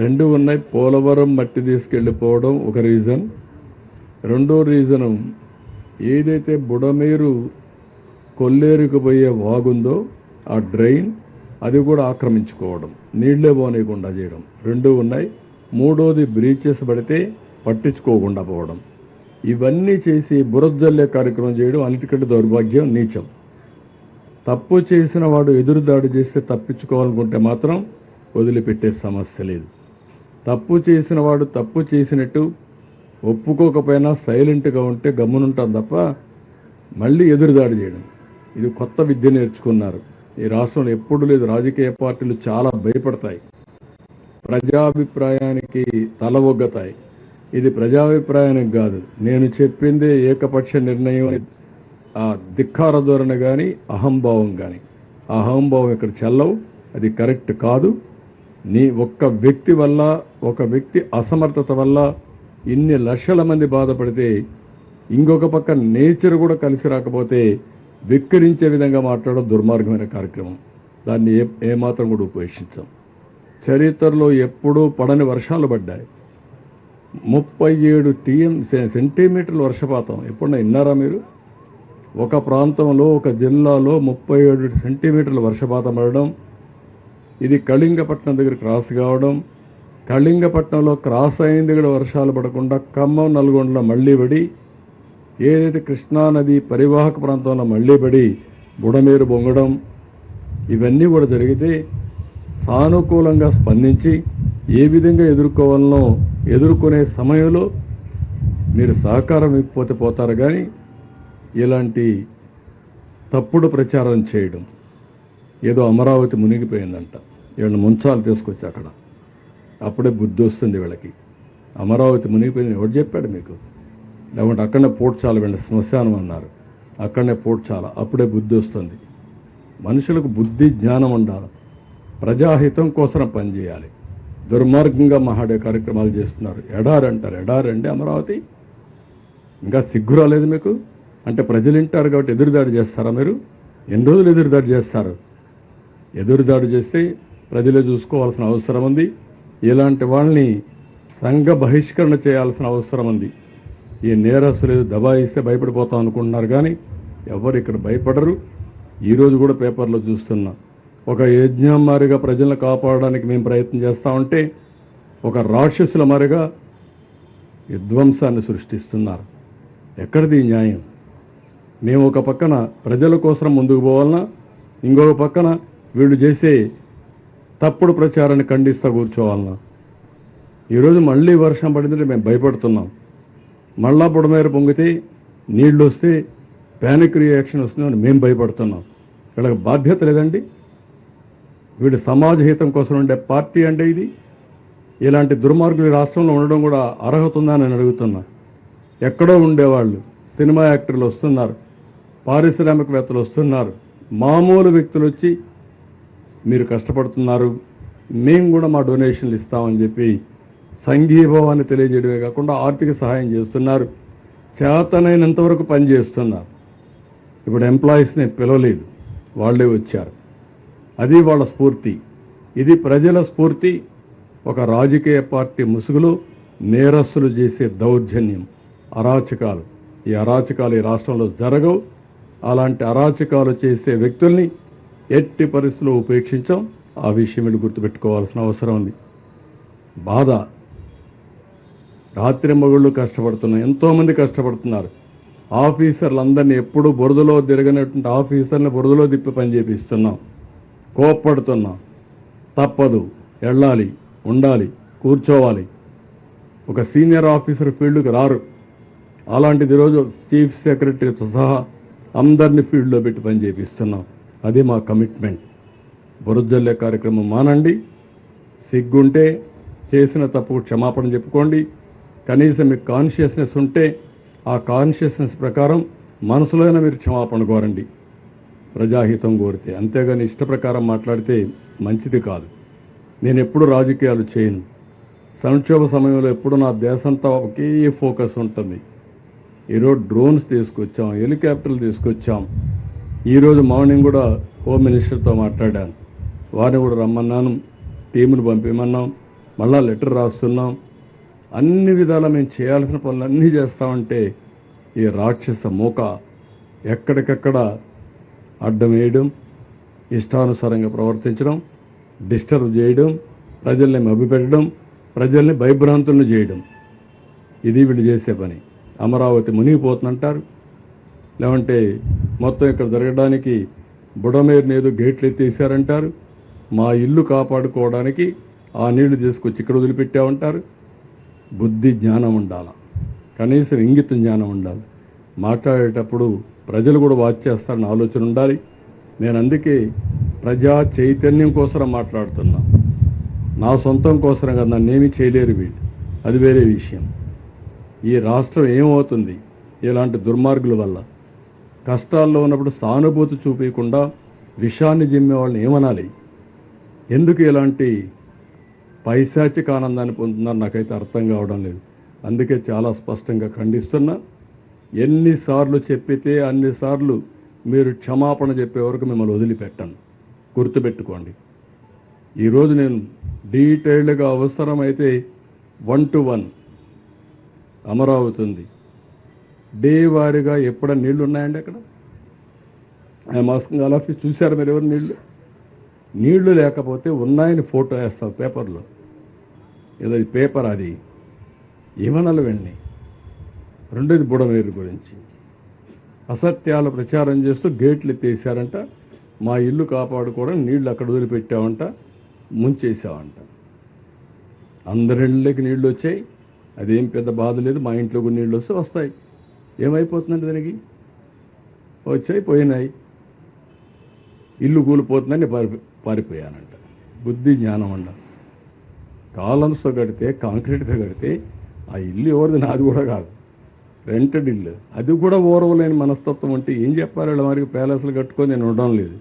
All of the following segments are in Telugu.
రెండు ఉన్నాయి. పోలవరం మట్టి తీసుకెళ్ళిపోవడం ఒక రీజన్ రెండో రీజను ఏదైతే బుడమేరు కొల్లేరుకు పోయే వాగుందో ఆ డ్రైన్ అది కూడా ఆక్రమించుకోవడం నీళ్ళే పోనీయకుండా చేయడం. రెండు ఉన్నాయి. మూడోది బ్రీచెస్ పడితే పట్టించుకోకుండా పోవడం. ఇవన్నీ చేసి బురదల్లే కార్యక్రమం చేయడం అన్నిటికంటే దౌర్భాగ్యం నీచం. తప్పు చేసిన వాడు ఎదురుదాడి చేస్తే తప్పించుకోవాలనుకుంటే మాత్రం వదిలిపెట్టే సమస్య లేదు. తప్పు చేసిన వాడు తప్పు చేసినట్టు ఒప్పుకోకపోయినా సైలెంట్గా ఉంటే గమ్మునుంటాం తప్ప మళ్ళీ ఎదురుదాడి చేయడం. ఇది కొత్త విద్య నేర్చుకున్నారు. ఈ రాష్ట్రంలో ఎప్పుడు లేదు. రాజకీయ పార్టీలు చాలా భయపడతాయి. ప్రజాభిప్రాయానికి తల ఒగ్గతాయి. ఇది ప్రజాభిప్రాయానికి కాదు. నేను చెప్పిందే ఏకపక్ష నిర్ణయం అని ఆ ధిక్కార ధోరణి కానీ అహంభావం కానీ ఆ అహంభావం ఇక్కడ చెల్లవు? అది కరెక్ట్ కాదు. నీ ఒక్క వ్యక్తి వల్ల ఒక వ్యక్తి అసమర్థత వల్ల ఇన్ని లక్షల మంది బాధపడితే ఇంకొక పక్క నేచర్ కూడా కలిసి రాకపోతే విక్కరించే విధంగా మాట్లాడడం దుర్మార్గమైన కార్యక్రమం. దాన్ని ఏ ఏమాత్రం కూడా ఉపేక్షించాం. చరిత్రలో ఎప్పుడూ పడని వర్షాలు పడ్డాయి. ముప్పై ఏడు టీఎం సెంటీమీటర్ల వర్షపాతం. ఎప్పుడన్నా విన్నారా మీరు? ఒక ప్రాంతంలో ఒక జిల్లాలో ముప్పై ఏడు సెంటీమీటర్ల వర్షపాతం పడడం ఇది కళింగపట్నం దగ్గర క్రాస్ కావడం కళింగపట్నంలో క్రాస్ అయింది కూడా వర్షాలు పడకుండా ఖమ్మం నల్గొండలో మళ్ళీ పడి ఏదైతే కృష్ణానది పరివాహక ప్రాంతంలో మళ్ళీ పడి బుడమేరు బొంగడం ఇవన్నీ కూడా జరిగితే సానుకూలంగా స్పందించి ఏ విధంగా ఎదుర్కోవాలనో ఎదుర్కొనే సమయంలో మీరు సహకారం ఇవ్వకపోతే పోతారు కానీ ఇలాంటి తప్పుడు ప్రచారం చేయడం. ఏదో అమరావతి మునిగిపోయిందంట. వీళ్ళని ముంచాలు తీసుకొచ్చి అక్కడ. అప్పుడే బుద్ధి వస్తుంది వీళ్ళకి. అమరావతి మునిగిపోయింది ఎవరు చెప్పాడు మీకు? లేకుంటే అక్కడనే పోడ్చాల వీళ్ళ శ్మశానం అన్నారు. అక్కడనే పోడ్చాల. అప్పుడే బుద్ధి వస్తుంది. మనుషులకు బుద్ధి జ్ఞానం ఉండాలి. ప్రజాహితం కోసం పనిచేయాలి దుర్మార్గంగా మహాడే కార్యక్రమాలు చేస్తున్నారు. ఎడారి అంటారు ఎడారి అండి అమరావతి. ఇంకా సిగ్గు రాలేదు మీకు? అంటే ప్రజలు వింటారు కాబట్టి ఎదురుదాడి చేస్తారా మీరు? ఎన్ని రోజులు ఎదురుదాడి చేస్తారు? ఎదురుదాడి చేస్తే ప్రజలు చూసుకోవాల్సిన అవసరం ఉంది. ఇలాంటి వాళ్ళని సంఘ బహిష్కరణ చేయాల్సిన అవసరం ఉంది. ఈ నేరస్తులు దబాయిస్తే భయపడిపోతాం అనుకుంటున్నారు కానీ ఎవరు ఇక్కడ భయపడరు. ఈరోజు కూడా పేపర్లో చూస్తున్నాం. ఒక యజ్ఞం మారిగా ప్రజలను కాపాడడానికి మేము ప్రయత్నం చేస్తూ ఉంటే ఒక రాక్షసుల మారిగా విధ్వంసాన్ని సృష్టిస్తున్నారు. ఎక్కడిది న్యాయం? మేము ఒక పక్కన ప్రజల కోసం ముందుకు పోవాలన్నా ఇంకొక పక్కన వీళ్ళు చేసే తప్పుడు ప్రచారాన్ని ఖండిస్తూ కూర్చోవాలన్నా. ఈరోజు మళ్ళీ వర్షం పడిందంటే మేము భయపడుతున్నాం. మళ్ళా బుడమేర పొంగితే నీళ్ళు వస్తే ప్యానిక్ రియాక్షన్ వస్తుందని మేము భయపడుతున్నాం. వీళ్ళకి బాధ్యత లేదండి. వీడు సమాజ హితం కోసం ఉండే పార్టీ అంటే ఇది. ఇలాంటి దుర్మార్గులు ఈ రాష్ట్రంలో ఉండడం కూడా అర్హత ఉందా అని నేను అడుగుతున్నా. ఎక్కడో ఉండేవాళ్ళు సినిమా యాక్టర్లు వస్తున్నారు పారిశ్రామికవేత్తలు వస్తున్నారు మామూలు వ్యక్తులు వచ్చి మీరు కష్టపడుతున్నారు మేము కూడా మా డొనేషన్లు ఇస్తామని చెప్పి సంఘీభావాన్ని తెలియజేయడమే కాకుండా ఆర్థిక సహాయం చేస్తున్నారు. చేతనైనంతవరకు పనిచేస్తున్నారు ఇప్పుడు ఎంప్లాయీస్ని పిలవలేదు. వాళ్ళే వచ్చారు. అది వాళ్ళ స్ఫూర్తి. ఇది ప్రజల స్ఫూర్తి. ఒక రాజకీయ పార్టీ ముసుగులో నేరస్తులు చేసే దౌర్జన్యం. అరాచకాలు. ఈ అరాచకాలు ఈ రాష్ట్రంలో జరగవు. అలాంటి అరాచకాలు చేసే వ్యక్తుల్ని ఎట్టి పరిస్థితుల్లో ఉపేక్షించాం. ఆ విషయం మీరు గుర్తుపెట్టుకోవాల్సిన అవసరం ఉంది. బాధ. రాత్రి మగుళ్ళు కష్టపడుతున్నాం ఎంతోమంది కష్టపడుతున్నారు. ఆఫీసర్లందరినీ ఎప్పుడు బురదలో తిరగనటువంటి ఆఫీసర్ని బురదలో తిప్పి పని చేపిస్తున్నాం. కోప్పడుతున్నాం. తప్పదు. వెళ్ళాలి. ఉండాలి. కూర్చోవాలి. ఒక సీనియర్ ఆఫీసర్ ఫీల్డ్కి రారు. అలాంటిది ఈరోజు చీఫ్ సెక్రటరీతో సహా అందరినీ ఫీల్డ్లో పెట్టి పని చేపిస్తున్నాం. అది మా కమిట్మెంట్. బురజల్లే కార్యక్రమం మానండి. సిగ్గుంటే చేసిన తప్పు క్షమాపణ చెప్పుకోండి. కనీసం మీకు కాన్షియస్నెస్ ఉంటే ఆ కాన్షియస్నెస్ ప్రకారం మనసులోనే మీరు క్షమాపణ కోరండి. ప్రజాహితం కోరితే. అంతేగాని ఇష్ట ప్రకారం మాట్లాడితే మంచిది కాదు. నేను ఎప్పుడు రాజకీయాలు చేయను. సంక్షోభ సమయంలో ఎప్పుడు నా దేశంతా ఒకే ఫోకస్ ఉంటుంది. ఈరోజు డ్రోన్స్ తీసుకొచ్చాం హెలికాప్టర్లు తీసుకొచ్చాం. ఈరోజు మార్నింగ్ కూడా హోమ్ మినిస్టర్తో మాట్లాడాను. వారిని కూడా రమ్మన్నాను టీమును పంపిమన్నాం మళ్ళా లెటర్ రాస్తున్నాం. అన్ని విధాలా మేము చేయాల్సిన పనులన్నీ చేస్తామంటే ఈ రాక్షస మూక ఎక్కడికక్కడ అడ్డం వేయడం ఇష్టానుసారంగా ప్రవర్తించడం డిస్టర్బ్ చేయడం ప్రజల్ని మభ్యపెట్టడం ప్రజల్ని భయభ్రాంతులను చేయడం. ఇది వీళ్ళు చేసే పని. అమరావతి మునిగిపోతుందంటారు. లేవంటే మొత్తం ఇక్కడ జరగడానికి బుడమేరుని ఏదో గేట్లు ఎత్తేసారంటారు మా ఇల్లు కాపాడుకోవడానికి ఆ నీళ్ళు తీసుకొచ్చి ఇక్కడ వదిలిపెట్టామంటారు బుద్ధి జ్ఞానం ఉండాల? కనీసం ఇంగిత జ్ఞానం ఉండాలి. మాట్లాడేటప్పుడు ప్రజలు కూడా వాచ్ చేస్తారని ఆలోచన ఉండాలి. నేను అందుకే ప్రజా చైతన్యం కోసం మాట్లాడుతున్నా. నా సొంతం కోసం కదా నన్నేమీ చేయలేరు వీళ్ళు. అది వేరే విషయం. ఈ రాష్ట్రం ఏమవుతుంది? ఇలాంటి దుర్మార్గుల వల్ల. కష్టాల్లో ఉన్నప్పుడు సానుభూతి చూపించకుండా విషాన్ని జిమ్మే వాళ్ళని ఏమనాలి? ఎందుకు ఇలాంటి పైశాచిక ఆనందాన్ని పొందుతున్నారు? నాకైతే అర్థం కావడం లేదు. అందుకే చాలా స్పష్టంగా ఖండిస్తున్నా. ఎన్నిసార్లు చెప్పితే అన్నిసార్లు మీరు క్షమాపణ చెప్పే వరకు మిమ్మల్ని వదిలిపెట్టను. గుర్తుపెట్టుకోండి. ఈరోజు నేను డీటెయిల్డ్గా అవసరమైతే వన్ టు వన్ అమరావతి ఉంది. డే వారీగా ఎప్పుడైనా నీళ్ళు ఉన్నాయండి అక్కడ? ఆ మాస్కింగ్ ఆఫీస్ చూశారు మీరు ఎవరు నీళ్ళు? నీళ్ళు లేకపోతే ఉన్నాయని ఫోటో వేస్తావు పేపర్లో. ఏదో పేపర్ అది. ఏమనాలి వెళ్ళి రెండోది బుడమేరు గురించి. అసత్యాలు ప్రచారం చేస్తూ గేట్లు ఎత్తేసారంట మా ఇల్లు కాపాడుకోవడం నీళ్ళు అక్కడ వదిలిపెట్టామంట ముంచేసామంట అందరిళ్ళకి నీళ్ళు వచ్చాయి. అదేం పెద్ద బాధ లేదు. మా ఇంట్లో నీళ్ళు వస్తే వస్తాయి. ఏమైపోతుందండి దానికి? వచ్చాయి పోయినాయి. ఇల్లు కూలిపోతుందని పారి పారిపోయానంట. బుద్ధి జ్ఞానం అండ కాలమ్స్తో కడితే కాంక్రీట్తో కడితే ఆ ఇల్లు ఎవరిది? నాది కూడా కాదు. రెంటెడ్ ఇల్లు. అది కూడా ఓరవలేని మనస్తత్వం అంటే ఏం చెప్పారు వీళ్ళ మరికి ప్యాలెస్లు కట్టుకొని నేను ఉండడం లేదు.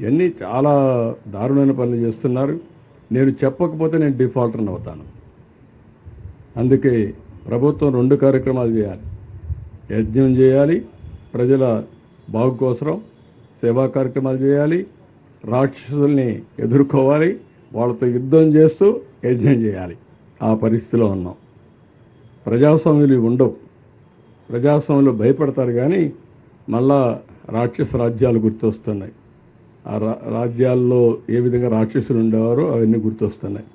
ఇవన్నీ చాలా దారుణమైన పనులు చేస్తున్నారు. నేను చెప్పకపోతే నేను డిఫాల్టర్ని అవుతాను. అందుకే ప్రభుత్వం రెండు కార్యక్రమాలు చేయాలి. యజ్ఞం చేయాలి ప్రజల బాగు కోసరం సేవా కార్యక్రమాలు చేయాలి రాక్షసుల్ని ఎదుర్కోవాలి వాళ్ళతో యుద్ధం చేస్తూ యజ్ఞం చేయాలి. ఆ పరిస్థితిలో ఉన్నాం. ప్రజాస్వామ్యులు ఉండవు. ప్రజాస్వాములు భయపడతారు కానీ మళ్ళా రాక్షస రాజ్యాలు గుర్తొస్తున్నాయి. ఆ రా రాజ్యాల్లో ఏ విధంగా రాక్షసులు ఉండేవారో అవన్నీ గుర్తొస్తున్నాయి.